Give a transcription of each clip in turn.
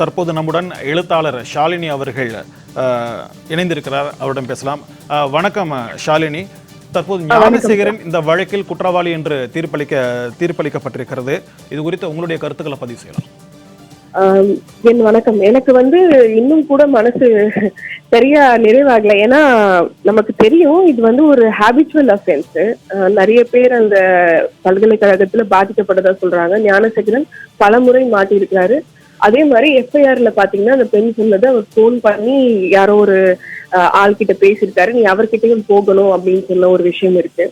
தற்போது நம்முடன் எழுத்தாளர் ஷாலினி அவர்கள் இணைந்திருக்கிறார். அவரிடம் பேசலாம். வணக்கம் ஷாலினி. தற்போது ஞானசேகரன் இந்த வழக்கில் குற்றவாளி என்று தீர்ப்பளிக்க தீர்ப்பளிக்கப்பட்டிருக்கிறது. இது குறித்து உங்களுடைய கருத்துக்களை பதிவு செய்யலாம். என் வணக்கம். எனக்கு வந்து இன்னும் கூட மனசு சரியா நிறைவாகல. ஏன்னா நமக்கு தெரியும் இது வந்து ஒரு ஹேபிச்சுவல் அஃபென்ஸ் நிறைய பேர் அந்த பல்கலைக்கழகத்துல பாதிக்கப்பட்டதா சொல்றாங்க. ஞானசேகரன் பல முறை மாட்டியிருக்கிறாரு. அதே மாதிரி எஃப்ஐஆர்ல பாத்தீங்கன்னா அந்த பெண் சொன்னதை அவர் ஃபோன் பண்ணி யாரோ ஒரு ஆள்கிட்ட பேசியிருக்காரு. நீ அவர்கிட்டயும் போகணும் அப்படின்னு சொன்ன ஒரு விஷயம் இருக்கு.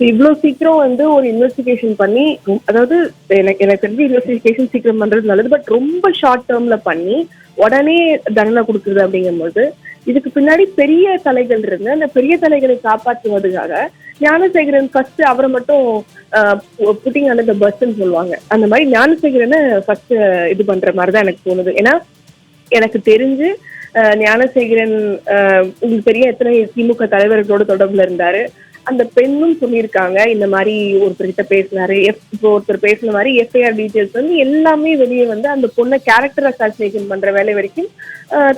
இவ்வளவு சீக்கிரம் வந்து ஒரு இன்வெஸ்டிகேஷன் பண்ணி அதாவது எனக்கு எனக்கு தெரிஞ்சு இன்வெஸ்டிகேஷன் சீக்கிரம் பண்றது நல்லது பட் ரொம்ப ஷார்ட் டேர்ம்ல பண்ணி உடனே தண்டனை கொடுக்குறது அப்படிங்கும்போது இதுக்கு பின்னாடி பெரிய தலைகள் இருந்து அந்த பெரிய தலைகளை காப்பாற்றுவதற்காக ஞானசேகரன் ஃபர்ஸ்ட் அவரை மட்டும் புட்டிங் அந்த பஸ்ன்னு சொல்லுவாங்க. அந்த மாதிரி ஞானசேகரனை ஃபர்ஸ்ட் இது பண்ற மாதிரி தான் எனக்கு தோணுது. ஏன்னா எனக்கு தெரிஞ்சு ஞானசேகரன் உங்களுக்கு தெரிய எத்தனை திமுக தலைவர்களோட தொடர்புல இருந்தாரு. அந்த பெண்ணும் சொல்லியிருக்காங்க. இந்த மாதிரி ஒருத்தர்கிட்ட பேசினாரு. எஃப் இப்போ ஒருத்தர் பேசின மாதிரி எஃப்ஐஆர் டீட்டெயில்ஸ் வந்து எல்லாமே வெளியே வந்து அந்த பொண்ணை கேரக்டர் அசாசினேஷன் பண்ற வேலை வரைக்கும்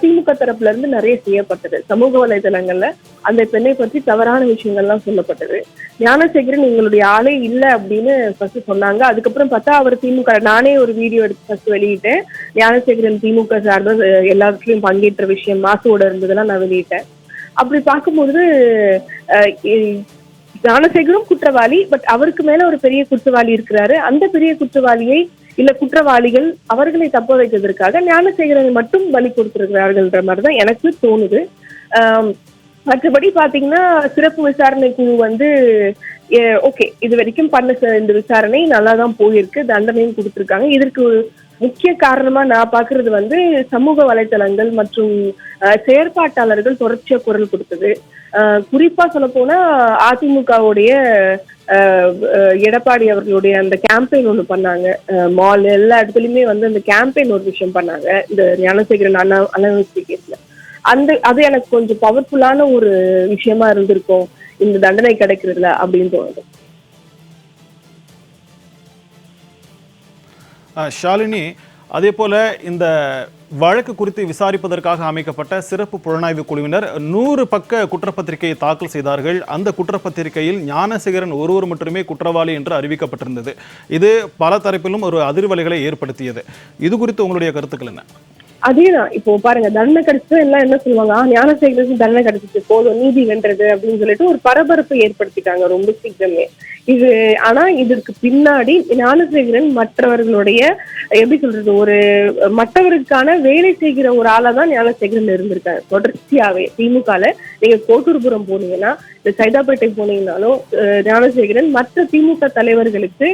திமுக தரப்புல இருந்து நிறைய செய்யப்பட்டது. சமூக வலைதளங்கள்ல அந்த பெண்ணை பற்றி தவறான விஷயங்கள்லாம் சொல்லப்பட்டது. ஞானசேகரன் எங்களுடைய ஆளே இல்லை அப்படின்னு ஃபர்ஸ்ட் சொன்னாங்க. அதுக்கப்புறம் பார்த்தா அவர் திமுக நானே ஒரு வீடியோ எடுத்து ஃபர்ஸ்ட் வெளியிட்டேன். ஞானசேகரன் திமுக சார்ந்த எல்லாத்துலயும் பங்கேற்ற விஷயம் மாசுவோட இருந்ததெல்லாம் நான் வெளியிட்டேன். அப்படி பார்க்கும்போது ஞானசேகரும் குற்றவாளி பட் அவருக்கு மேல ஒரு பெரிய குற்றவாளி இருக்கிறாரு. அந்த பெரிய குற்றவாளியை இல்ல குற்றவாளிகள் அவர்களை தப்ப வைத்ததற்காக ஞானசேகரனை மட்டும் பலி கொடுத்திருக்கிறார்கள்ன்ற மாதிரிதான் எனக்கு தோணுது. மற்றபடி பாத்தீங்கன்னா சிறப்பு விசாரணை குழு வந்து ஓகே இது வரைக்கும் பண்ண ச- இந்த விசாரணை நல்லா தான் போயிருக்கு. தண்டனையும் கொடுத்திருக்காங்க. இதற்கு முக்கிய காரணமா நான் பாக்குறது வந்து சமூக வலைதளங்கள் மற்றும் செயற்பாட்டாளர்கள் தொடர்ச்சியா குரல் கொடுத்தது. குறிப்பா சொல்ல போனா அதிமுகவுடைய எடப்பாடி அவர்களுடைய அந்த கேம்பெயின் ஒண்ணு பண்ணாங்க. மால் எல்லா இடத்துலயுமே வந்து அந்த கேம்பெயின் ஒரு விஷயம் பண்ணாங்க. இந்த ஞானசேகரன் அண்ணா அனவஸ்தி கேஸ்ல அந்த அது எனக்கு கொஞ்சம் பவர்ஃபுல்லான ஒரு விஷயமா இருந்திருக்கும். இந்த தண்டனை கிடைக்கிறதுல அப்படின்னு தோணுது. ஷாலினி அதே போல இந்த வழக்கு குறித்து விசாரிப்பதற்காக அமைக்கப்பட்ட சிறப்பு புலனாய்வு குழுவினர் நூறு பக்க குற்றப்பத்திரிகையை தாக்கல் செய்தார்கள். அந்த குற்றப்பத்திரிகையில் ஞானசேகரன் ஒருவர் மட்டுமே குற்றவாளி என்று அறிவிக்கப்பட்டிருந்தது. இது பல தரப்பிலும் ஒரு அதிர்வலைகளை ஏற்படுத்தியது. இது குறித்து உங்களுடைய கருத்துக்கள் என்ன? அதேதான். இப்போ பாருங்க தண்டனை கிடைச்சது எல்லாம் என்ன சொல்லுவாங்க? ஆ ஞானசேகருக்கு தண்டனை கிடைச்சிச்சு போதும் நீதி வென்றது அப்படின்னு சொல்லிட்டு ஒரு பரபரப்பை ஏற்படுத்திட்டாங்க ரொம்ப சீக்கிரமே. இது ஆனா இதற்கு பின்னாடி ஞானசேகரன் மற்றவர்களுடைய எப்படி சொல்றது ஒரு மற்றவருக்கான வேலை செய்கிற ஒரு ஆளா தான் ஞானசேகரன் இருந்திருக்காரு. தொடர்ச்சியாவே திமுகல நீங்க கோட்டூர்புரம் போனீங்கன்னா இந்த சைதாப்பேட்டை போனீங்கன்னாலும் ஞானசேகரன் மற்ற திமுக தலைவர்களுக்கு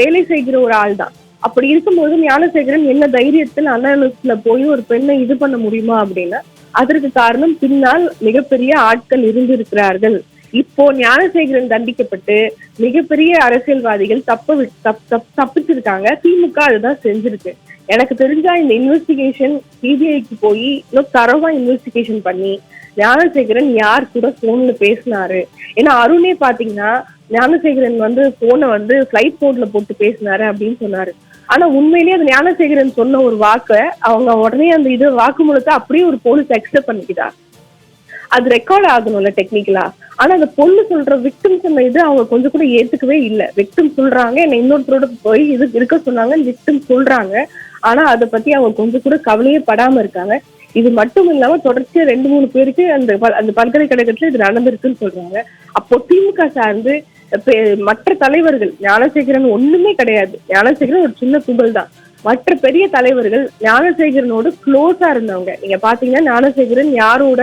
வேலை செய்கிற ஒரு ஆள் தான் அப்படி இருக்கும்போது ஞானசேகரன் என்ன தைரியத்தில் அனாலிஸ்ட்ல போய் ஒரு பெண்ணை இது பண்ண முடியுமா அப்படின்னா அதற்கு காரணம் பின்னால் மிகப்பெரிய ஆட்கள் இருந்திருக்கிறார்கள். இப்போ ஞானசேகரன் தண்டிக்கப்பட்டு மிகப்பெரிய அரசியல்வாதிகள் தப்ப தப் தப் தப்பிச்சிருக்காங்க. திமுக அதுதான் செஞ்சிருக்கு. எனக்கு தெரிஞ்சா இந்த இன்வெஸ்டிகேஷன் சிபிஐக்கு போய் இன்னும் தரவா இன்வெஸ்டிகேஷன் பண்ணி ஞானசேகரன் யார் கூட போன்ல பேசினாரு? ஏன்னா அருணே பாத்தீங்கன்னா ஞானசேகரன் வந்து போனை வந்து ஃபிளைட் மோட்ல போட்டு பேசினாரு அப்படின்னு சொன்னாரு. ஆனா உண்மையிலேயே அது ஞானசேகரன் சொன்ன ஒரு வாக்கை அவங்க உடனே அந்த இது வாக்குமூலத்தை அப்படியே ஒரு போலீஸ் அக்செப்ட் பண்ணிக்கிட்டா. அது ரெக்கார்ட் ஆகணும்ல டெக்னிக்கலா ஆனா அந்த பொண்ணு சொல்ற விக்டிம் சொன்ன இது அவங்க கொஞ்சம் கூட ஏத்துக்கவே இல்லை. விக்டிம் சொல்றாங்க என்ன இன்னொருத்தரோட போய் இது இருக்க சொன்னாங்க விக்டிம் சொல்றாங்க. ஆனா அதை பத்தி அவங்க கொஞ்சம் கூட கவலையே படாம இருக்காங்க. இது மட்டும் இல்லாம தொடர்ச்சியா ரெண்டு மூணு பேருக்கு அந்த அந்த பல்கலைக்கழகத்துல இது நடந்திருக்குன்னு சொல்றாங்க. அப்போ திமுக சார்ந்து மற்ற தலைவர்கள் ஞானசேகரன் ஒண்ணுமே கிடையாது. ஞானசேகரன் ஒரு சின்ன கும்பல் தான். மற்ற பெரிய தலைவர்கள் ஞானசேகரனோட க்ளோஸா இருந்தவங்க. நீங்க பாத்தீங்கன்னா ஞானசேகரன் யாரோட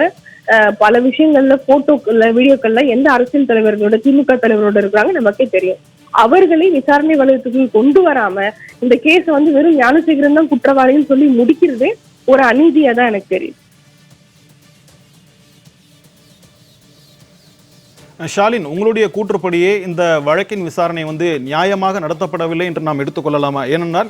அஹ், பல விஷயங்கள்ல போட்டோக்கள்ல வீடியோக்கள்ல எந்த அரசியல் தலைவர்களோட திமுக தலைவரோட இருக்கிறாங்க நமக்கே தெரியும். அவர்களை விசாரணை வளையத்துக்கு கொண்டு வராம இந்த கேஸை வந்து வெறும் ஞானசேகரன் தான் குற்றவாளின்னு சொல்லி முடிக்கிறதே ஒரு அநீதியா தான் எனக்கு தெரியும் ஷாலின் உங்களுடைய கூற்றுப்படியே இந்த வழக்கின் விசாரணை வந்து நியாயமாக நடத்தப்படவில்லை என்று நாம் எடுத்துக்கொள்ளலாமா? ஏனென்றால்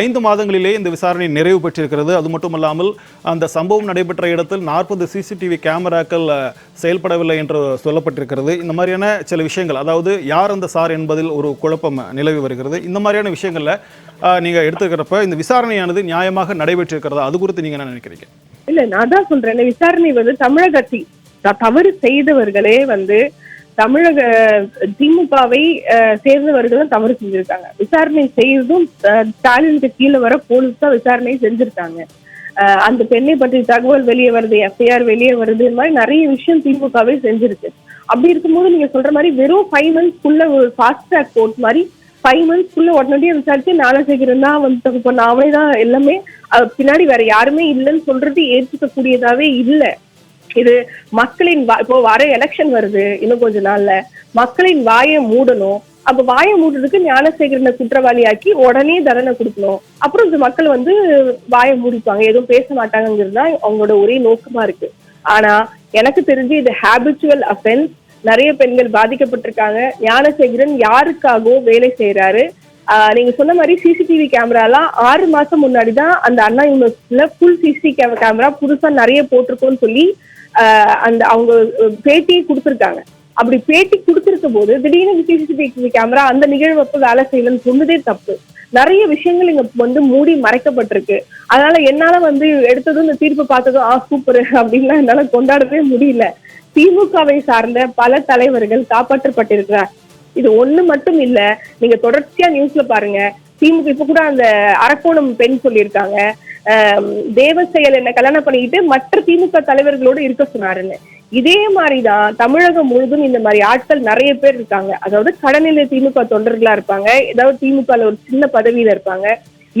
ஐந்து மாதங்களிலே இந்த விசாரணை நிறைவு பெற்றிருக்கிறது. அது மட்டுமல்லாமல் அந்த சம்பவம் நடைபெற்ற இடத்தில் நாற்பது சிசிடிவி கேமராக்கள் செயல்படவில்லை என்று சொல்லப்பட்டிருக்கிறது. இந்த மாதிரியான சில விஷயங்கள் அதாவது யார் அந்த சார் என்பதில் ஒரு குழப்பம் நிலவி வருகிறது. இந்த மாதிரியான விஷயங்களில் நீங்கள் எடுத்துக்கிறப்ப இந்த விசாரணையானது நியாயமாக நடைபெற்றிருக்கிறதா? அது குறித்து நீங்கள் என்ன நினைக்கிறீங்க? இல்லை நான் தான் சொல்கிறேன் விசாரணை வந்து தமிழகத்தில் தவறு செய்தவர்களே வந்து தமிழக திமுகவை அஹ், சேர்ந்தவர்களும் தவறு செஞ்சிருக்காங்க. விசாரணை செய்ததும் அஹ், ஸ்டாலினுக்கு கீழே வர போலீஸ் தான் விசாரணை செஞ்சிருக்காங்க. அந்த பெண்ணை பற்றி தகவல் வெளியே வருது எஃப்ஐஆர் வெளியே வருது இந்த மாதிரி நிறைய விஷயம் திமுகவே செஞ்சிருக்கு. அப்படி இருக்கும்போது நீங்க சொல்ற மாதிரி வெறும் ஃபைவ் மந்த்ஸ்க்குள்ள ஒரு ஃபாஸ்ட் ட்ராக் கோர்ட் மாதிரி ஃபைவ் மந்த்ஸ்க்குள்ள உடனடியாக விசாரிச்சு ஞானசேகரன் தான் வந்து தப்பு பண்ண தான் எல்லாமே பின்னாடி வேற யாருமே இல்லைன்னு சொல்றது ஏற்றுக்க கூடியதாவே இல்லை. இது மக்களின் இப்போ வர எலெக்ஷன் வருது இன்னும் கொஞ்ச நாள்ல. மக்களின் வாயை மூடணும். அப்ப வாயை மூடுறதுக்கு ஞானசேகரனை குற்றவாளியாக்கி உடனே தண்டனை கொடுக்கணும். அப்புறம் இந்த மக்கள் வந்து வாயை மூடிப்பாங்க. எதுவும் பேச மாட்டாங்கிறது தான் அவங்களோட ஒரே நோக்கமா இருக்கு. ஆனா எனக்கு தெரிஞ்சு இது ஹேபிச்சுவல் அஃபென்ஸ் நிறைய பெண்கள் பாதிக்கப்பட்டிருக்காங்க. ஞானசேகரன் யாருக்காகவோ வேலை செய்யறாரு ஆஹ் நீங்க சொன்ன மாதிரி சிசிடிவி கேமராலாம் ஆறு மாசம் முன்னாடி தான் அந்த அண்ணா யூனிவர்சிட்டியில ஃபுல் சிசிடிவி கேமரா புதுசா நிறைய போட்டிருக்கோம்னு சொல்லி அந்த அவங்க அஹ், பேட்டியை கொடுத்துருக்காங்க. அப்படி பேட்டி கொடுத்துருக்க போது திடீர்னு சிசிடிவி கேமரா அந்த நிகழ்வப்ப வேலை செய்யலன்னு சொன்னதே தப்பு. நிறைய விஷயங்கள் இங்க வந்து மூடி மறைக்கப்பட்டிருக்கு. அதனால என்னால வந்து எடுத்ததும் இந்த தீர்ப்பு பார்த்ததும் ஆ சூப்பர். அப்படின்லாம் என்னால கொண்டாடவே முடியல. திமுகவை சார்ந்த பல தலைவர்கள் காப்பாற்றப்பட்டிருக்கிறார். இது ஒண்ணு மட்டும் இல்ல நீங்க தொடர்ச்சியா நியூஸ்ல பாருங்க. திமுக இப்ப கூட அந்த அரக்கோணம் பெண் சொல்லியிருக்காங்க. தேவ செயல் என்ன கல்யாணம் பண்ணிக்கிட்டு மற்ற திமுக தலைவர்களோடு இருக்க சொன்னாருன்னு. இதே மாதிரிதான் தமிழகம் முழுதும் இந்த மாதிரி ஆட்கள் நிறைய பேர் இருக்காங்க. அதாவது கடநிலை திமுக தொண்டர்களா இருப்பாங்க. ஏதாவது திமுக ஒரு சின்ன பதவியில இருப்பாங்க.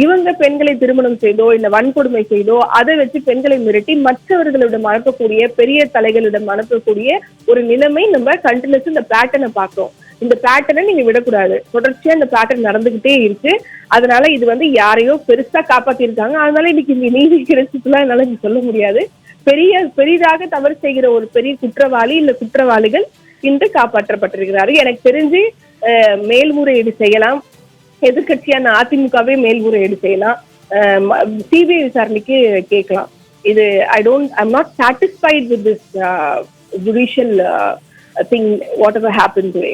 இவங்க பெண்களை திருமணம் செய்தோ இல்ல வன்கொடுமை செய்தோ அதை வச்சு பெண்களை மிரட்டி மற்றவர்களிடம் அனுப்பக்கூடிய பெரிய தலைகளிடம் அனுப்பக்கூடிய ஒரு நிலைமை நம்ம கண்டினியூஸ் இந்த பேட்டர்னை பார்க்கிறோம். இந்த பேட்டர்னை நீங்க விடக்கூடாது. தொடர்ச்சியா இந்த பேட்டர்ன் நடந்துகிட்டே இருக்கு. அதனால இது வந்து யாரையோ பெருசா காப்பாத்திருக்காங்க. அதனால இன்னைக்கு இந்த நீதி கிடைச்சதுலாம் என்னால சொல்ல முடியாது. பெரிய பெரிதாக தவறு செய்கிற ஒரு பெரிய குற்றவாளி இல்ல குற்றவாளிகள் இன்று காப்பாற்றப்பட்டிருக்கிறாரு. எனக்கு தெரிஞ்சு மேல்முறையீடு செய்யலாம். எதிர்கட்சியான அதிமுகவே மேல்முறையீடு செய்யலாம். சிபிஐ விசாரணைக்கு கேட்கலாம். இது I don't I'm not satisfied with this judicial thing whatever happen today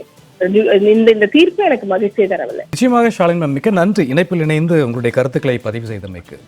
இந்த இந்த தீர்ப்பு எனக்கு மகிழ்ச்சியை தரவில்லை. நிச்சயமாக ஷாலின் மேம் மிக்க நன்றி. இணைப்பில் இணைந்து உங்களுடைய கருத்துக்களை பதிவு செய்தமைக்கு.